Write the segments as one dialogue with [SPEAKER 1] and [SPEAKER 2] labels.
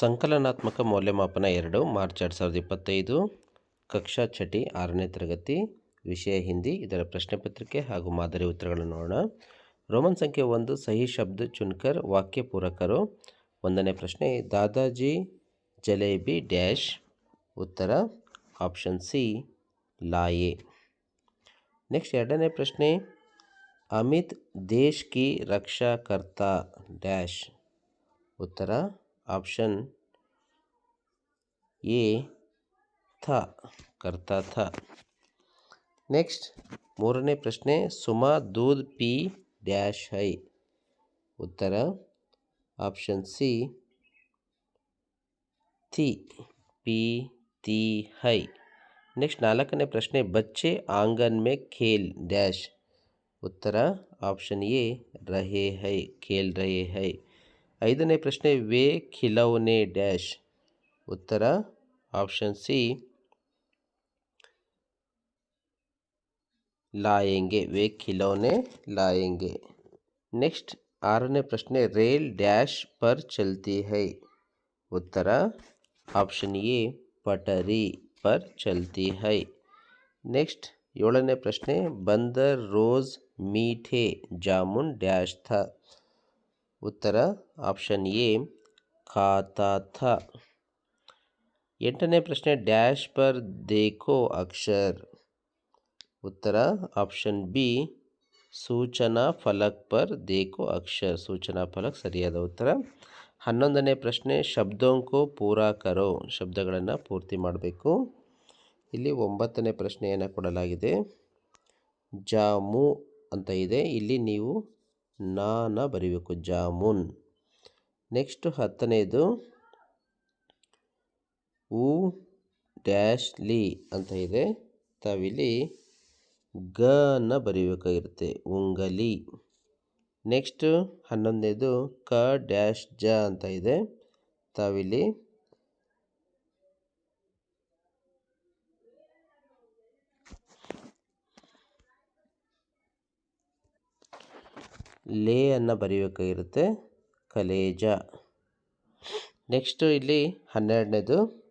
[SPEAKER 1] ಸಂಕಲನಾತ್ಮಕ ಮೌಲ್ಯಮಾಪನ ಎರಡು, ಮಾರ್ಚ್ ಎರಡು ಸಾವಿರದ ಇಪ್ಪತ್ತೈದು, ಕಕ್ಷಾ ಚಟಿ ಆರನೇ ತರಗತಿ, ವಿಷಯ ಹಿಂದಿ, ಇದರ ಪ್ರಶ್ನೆ ಪತ್ರಿಕೆ ಹಾಗೂ ಮಾದರಿ ಉತ್ತರಗಳನ್ನು ನೋಡೋಣ. ರೋಮನ್ ಸಂಖ್ಯೆ ಒಂದು, ಸಹಿ ಶಬ್ದ ಚುನ್ಕರ್, ವಾಕ್ಯ ಪೂರಕರು. ಒಂದನೇ ಪ್ರಶ್ನೆ, ದಾದಾಜಿ ಜಲೇಬಿ ಡ್ಯಾಶ್, ಉತ್ತರ, ಆಪ್ಷನ್ ಸಿ, ಲಾಯೆ. ನೆಕ್ಸ್ಟ್ ಎರಡನೇ ಪ್ರಶ್ನೆ, ಅಮಿತ್ ದೇಶ್ ಕಿ ರಕ್ಷಾ ಕರ್ತಾ ಡ್ಯಾಶ್, ಉತ್ತರ ಆಪ್ಷನ್ ಎ ಥ ಕರ್ತಾ ಥ ನೆಕ್ಸ್ಟ್ ಮೂರನೇ ಪ್ರಶ್ನೆ ಸುಮಾ ದೂದ್ ಪಿ ಡ್ಯಾಶ್ ಹೈ ಉತ್ತರ ಆಪ್ಷನ್ ಸಿ ಥಿ ಪಿ ತಿ ಹೈ ನೆಕ್ಸ್ಟ್ ನಾಲ್ಕನೇ ಪ್ರಶ್ನೆ ಬಚ್ಚೆ ಆಂಗನ್ ಮೇ ಖೇಲ್ ಡ್ಯಾಶ್ ಉತ್ತರ ಆಪ್ಷನ್ ಎ ರಹೆ ಹೈ ಖೇಲ್ ರಹೆ ಹೈ ಐದನೇ ಪ್ರಶ್ನೆ, ವೇ ಖಿಲೌನೆ ಡ್ಯಾಶ್? ಉತ್ತರ, ಆಪ್ಷನ್ ಸಿ, ಲಾಯೆಂಗೆ. ವೇ ಖಿಲೌನೆ ಲಾಯೆಂಗೆ. ನೆಕ್ಸ್ಟ್, ಆರನೇ ಪ್ರಶ್ನೆ, ರೇಲ್ ಡ್ಯಾಶ್ ಪರ್ ಚಲ್ತಿ ಹೈ? ಉತ್ತರ, ಆಪ್ಷನ್ ಎ, ಪಟರಿ ಪರ್ ಚಲ್ತಿ ಹೈ. ನೆಕ್ಸ್ಟ್, ಏಳನೇ ಪ್ರಶ್ನೆ, ಬಂದರ್ ರೋಜ್ ಮೀಠೆ ಜಾಮುನ್ ಡ್ಯಾಶ್ ಥ? ಉತ್ತರ ಆಪ್ಷನ್ ಎ, ಖಾತಾಥ. ಎಂಟನೇ ಪ್ರಶ್ನೆ, ಡ್ಯಾಶ್ ಪರ್ ದೇಖೋ ಅಕ್ಷರ್. ಉತ್ತರ ಆಪ್ಷನ್ ಬಿ, ಸೂಚನಾ ಫಲಕ್ ಪರ್ ದೇಖೋ ಅಕ್ಷರ್. ಸೂಚನಾ ಫಲಕ್ ಸರಿಯಾದ ಉತ್ತರ. ಹನ್ನೊಂದನೇ ಪ್ರಶ್ನೆ, ಶಬ್ದೋಂಕೋ ಪೂರಾ ಕರೋ. ಶಬ್ದಗಳನ್ನು ಪೂರ್ತಿ ಮಾಡಬೇಕು. ಇಲ್ಲಿ ಒಂಬತ್ತನೇ ಪ್ರಶ್ನೆಯನ್ನು ಕೊಡಲಾಗಿದೆ. ಜಾಮು ಅಂತ ಇದೆ. ಇಲ್ಲಿ ನೀವು ನಾನ ಬರಿಬೇಕು. ಜಾಮೂನ್. ನೆಕ್ಸ್ಟ್ ಹತ್ತನೇದು, ಉ ಡ್ಯಾಶ್ ಲಿ ಅಂತ ಇದೆ. ತಾವಿಲ್ಲಿ ಗ ಅನ್ನ ಬರೀಬೇಕಾಗಿರುತ್ತೆ. ಉಂಗಲಿ. ನೆಕ್ಸ್ಟ್ ಹನ್ನೊಂದನೇದು ಕ ಡ್ಯಾಶ್ ಜ ಅಂತ ಇದೆ. ತಾವಿಲ್ಲಿ ಲೇ ಅನ್ನು ಬರೀಬೇಕಾಗಿರುತ್ತೆ. ಕಲೇಜ. ನೆಕ್ಸ್ಟು ಇಲ್ಲಿ ಹನ್ನೆರಡನೇದು.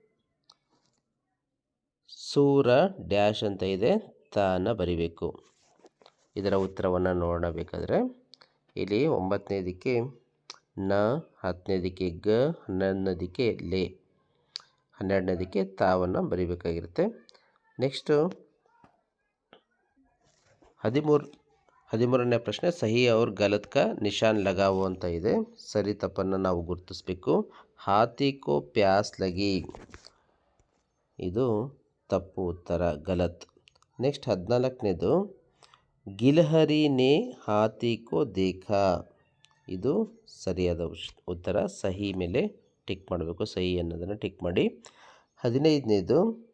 [SPEAKER 1] ಸೂರ ಡ್ಯಾಶ್ ಅಂತ ಇದೆ, ತಾನ ಬರಿಬೇಕು. ಇದರ ಉತ್ತರವನ್ನು ನೋಡಬೇಕಾದ್ರೆ ಇಲ್ಲಿ ಒಂಬತ್ತನೇದಕ್ಕೆ ನ, ಹತ್ತನೇದಕ್ಕೆ ಗ, ಹನ್ನೊಂದನೇದಕ್ಕೆ ಲೇ. ಹನ್ನೆರಡನೇದಕ್ಕೆ ತಾವನ್ನು ಬರಿಬೇಕಾಗಿರುತ್ತೆ. ನೆಕ್ಸ್ಟು ಹದಿಮೂರು ಹದಿಮೂರನೇ ಪ್ರಶ್ನೆ, ಸಹಿ ಅವ್ರ ಗಲತ್ಕ ನಿಶಾನ್ ಲಗಾವು ಅಂತ ಇದೆ. ಸರಿ ತಪ್ಪನ್ನು ನಾವು ಗುರುತಿಸ್ಬೇಕು. ಹಾತಿಕೋ ಪ್ಯಾಸ್ ಲಗಿ. ಇದು ತಪ್ಪು ಉತ್ತರ, ಗಲತ್. ನೆಕ್ಸ್ಟ್ ಹದಿನಾಲ್ಕನೇದು ಗಿಲ್ಹರಿನೇ ಹಾತಿ ಕೋ ದೇಖಾ. ಇದು ಸರಿಯಾದ ಉತ್ತರ. ಸಹಿ ಮೇಲೆ ಟಿಕ್ ಮಾಡಬೇಕು. ಸಹಿ ಅನ್ನೋದನ್ನು ಟಿಕ್ ಮಾಡಿ. ಹದಿನೈದನೇದು,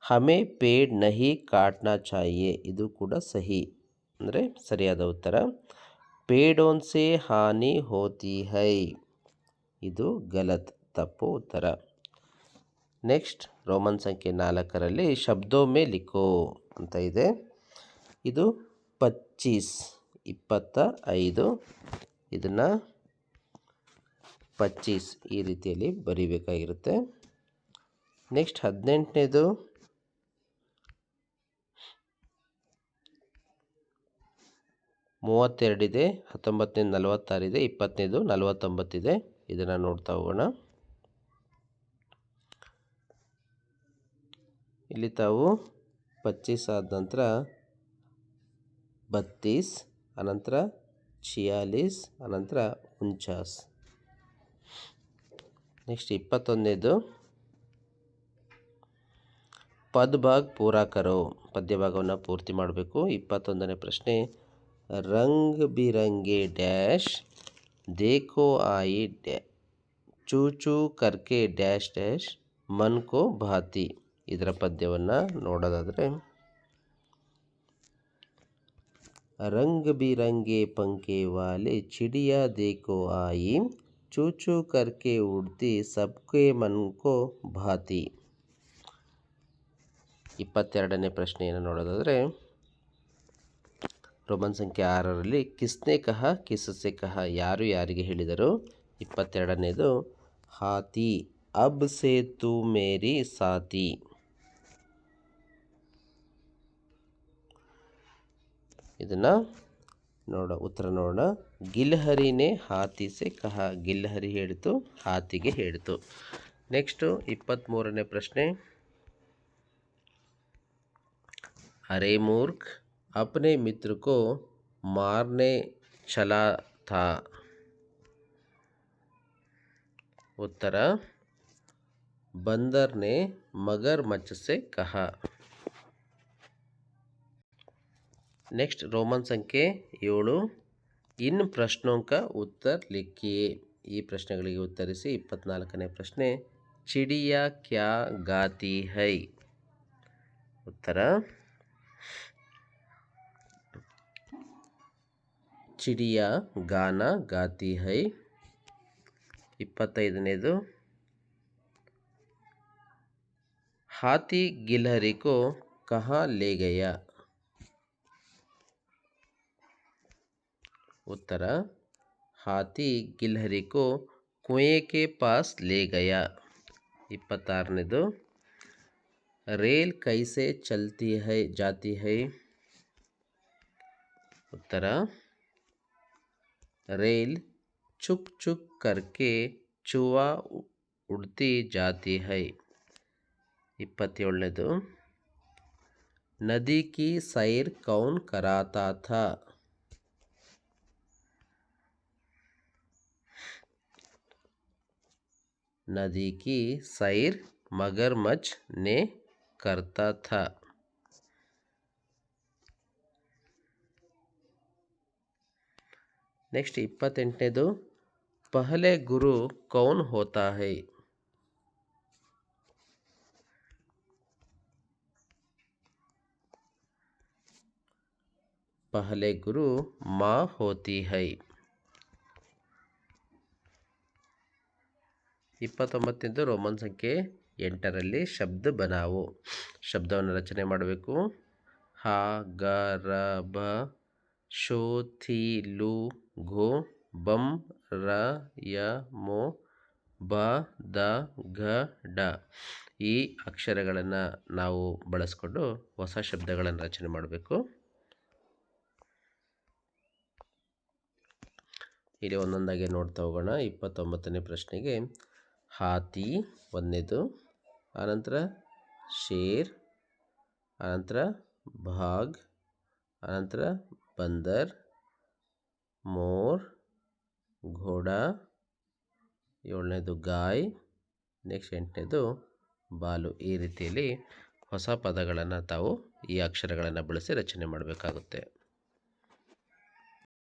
[SPEAKER 1] ಹಮೆ ಪೇಡ್ ನಹಿ ಕಾಟ್ನಾ ಚಾಯಿಯೇ ಇದು ಕೂಡ ಸಹಿ. ಅಂದರೆ ಸರಿಯಾದ ಉತ್ತರ. ಪೇಡೋನ್ ಸೇ ಹಾನಿ ಹೋತಿ ಹೈ ಇದು ಗಲತ್ ತಪ್ಪು ಉತ್ತರ. ನೆಕ್ಸ್ಟ್ ರೋಮನ್ ಸಂಖ್ಯೆ ನಾಲ್ಕರಲ್ಲಿ ಶಬ್ದೊಮ್ಮೆ ಲಿಖೋ ಅಂತ ಇದೆ. ಇದು ಪಚ್ಚೀಸ್ ಇಪ್ಪತ್ತ ಐದು. ಇದನ್ನು ಪಚ್ಚೀಸ್ ಈ ರೀತಿಯಲ್ಲಿ ಬರಿಬೇಕಾಗಿರುತ್ತೆ. ನೆಕ್ಸ್ಟ್ ಹದಿನೆಂಟನೇದು ಮೂವತ್ತೆರಡಿದೆ ಹತ್ತೊಂಬತ್ತನೇ ನಲವತ್ತಾರಿದೆ ಇಪ್ಪತ್ತನೇದು ನಲವತ್ತೊಂಬತ್ತಿದೆ ಇದನ್ನು ನೋಡ್ತಾ ಹೋಗೋಣ. ಇಲ್ಲಿ ತಾವು ಪಚ್ಚೀಸ್ ಆದ ನಂತರ ಬತ್ತೀಸ್, ಅನಂತರ ಛಿಯಾಲೀಸ್ ಅನಂತರ ಉಂಚಾಸ್ ನೆಕ್ಸ್ಟ್ ಇಪ್ಪತ್ತೊಂದನೇದು ಪದ್ಭಾಗ್ ಭಾಗ್ ಪದ್ಯಭಾಗವನ್ನು ಪೂರ್ತಿ ಮಾಡಬೇಕು. ಇಪ್ಪತ್ತೊಂದನೇ ಪ್ರಶ್ನೆ. रंग बिरंगे डैश देखो आई डै ಚೂ ಚೂ ಕರ್ಕೆ ಡ್ಯಾಶ್ ಡ್ಯಾಶ್ ಮನ್ ಕೋ ಭಾತಿ ಇದರ ಪದ್ಯವನ್ನು ನೋಡೋದಾದರೆ ರಂಗ್ ಬಿರಂಗೆ ಪಂಕೆ ವಾಲೆ ಚಿಡಿಯಾ ದೇಕೋ ಆಯಿ ಚೂ ಚೂ ಕರ್ಕೆ ಉಡ್ತಿ ಸಬ್ಕೆ ಮನ್ ಕೋ ಭಾತಿ ಇಪ್ಪತ್ತೆರಡನೇ ಪ್ರಶ್ನೆಯನ್ನು ನೋಡೋದಾದರೆ ರೋಮನ್ ಸಂಖ್ಯೆ ಆರರಲ್ಲಿ ಕಿಸ್ನೆ ಕಹ ಕಿಸಸೆ ಕಹ ಯಾರು ಯಾರಿಗೆ ಹೇಳಿದರು? ಇಪ್ಪತ್ತೆರಡನೇದು, ಹಾತಿ, ಅಬ್ ಸೇತು ಮೇರಿ ಸಾತಿ. ಇದನ್ನು ನೋಡ, ಉತ್ತರ ನೋಡೋಣ. ಗಿಲ್ಹರಿನೇ ಹಾತಿಸೆ ಕಹ, ಗಿಲ್ಹರಿ ಹೇಳಿತು, ಹಾತಿಗೆ ಹೇಳಿತು. ನೆಕ್ಸ್ಟು ಇಪ್ಪತ್ತ್ಮೂರನೇ ಪ್ರಶ್ನೆ. ಅರೆ ಮೂರ್ಖ್ अपने मित्र को मारने चला था उत्तर बंदर ने मगरमच्छ से कहा नेक्स्ट रोमन ಸಂಖ್ಯೆ ಏಳು ಇನ್ ಪ್ರಶ್ನೋं का उत्तर लिखिए ಈ ಪ್ರಶ್ನೆಗಳಿಗೆ ಉತ್ತರಿಸಿ ಇಪ್ಪತ್ನಾಲ್ಕನೇ ಪ್ರಶ್ನೆ ಚಿಡಿಯಾ ಕ್ಯಾ ಗಾತಿ ಹೈ ಉತ್ತರ चिड़िया गाना गाती है ಗಾತಿ हाथी गिलहरी को कहाँ ले गया उत्तर हाथी गिलहरी को कुएँ के पास ले गया इपतारने दो रेल कैसे चलती है जाती है उत्तर रेल चुक चुक करके चुआ उड़ती जाती है ಇಪ್ಪತ್ತೇಳನೇದು नदी की सैर कौन कराता था नदी की सैर मगरमच्छ ने करता था ನೆಕ್ಸ್ಟ್ ಇಪ್ಪತ್ತೆಂಟನೇದು, ಪಹಲೆ ಗುರು ಕೌನ್ ಹೋತಾ ಹೈ ಪಹಲೆ ಗುರು ಮಾ ಹೋತಿ ಹೈ ಇಪ್ಪತ್ತೊಂಬತ್ತನೇದು, ರೋಮನ್ ಸಂಖ್ಯೆ ಎಂಟರಲ್ಲಿ ಶಬ್ದ ಬನಾವು. ಶಬ್ದವನ್ನು ರಚನೆ ಮಾಡಬೇಕು. ಹ, ಗ, ರ, ಬ ಶೋ ಥಿ ಲು ಘೋ ಬಂ ರ ಯ ಮೊ ಬ ದ ಘ ಡ. ಈ ಅಕ್ಷರಗಳನ್ನು ನಾವು ಬಳಸ್ಕೊಂಡು ಹೊಸ ಶಬ್ದಗಳನ್ನು ರಚನೆ ಮಾಡಬೇಕು. ಇಲ್ಲಿ ಒಂದೊಂದಾಗಿ ನೋಡ್ತಾ ಹೋಗೋಣ. ಇಪ್ಪತ್ತೊಂಬತ್ತನೇ ಪ್ರಶ್ನೆಗೆ ಹಾತಿ ಒಂದನೇದು ಆನಂತರ ಶೇರ್, ಆನಂತರ ಭಾಗ್, ಆನಂತರ ಬಂದರ್ ಮೋರ್ घोड़ा ಏಳನೇದು ಗಾಯ್, ನೆಕ್ಸ್ಟ್ ಎಂಟನೇದು ಬಾಲು. ಈ ರೀತಿಯಲ್ಲಿ ಹೊಸ ಪದಗಳನ್ನು ತಾವು ಈ ಅಕ್ಷರಗಳನ್ನು ಬಳಸಿ ರಚನೆ ಮಾಡಬೇಕಾಗುತ್ತೆ.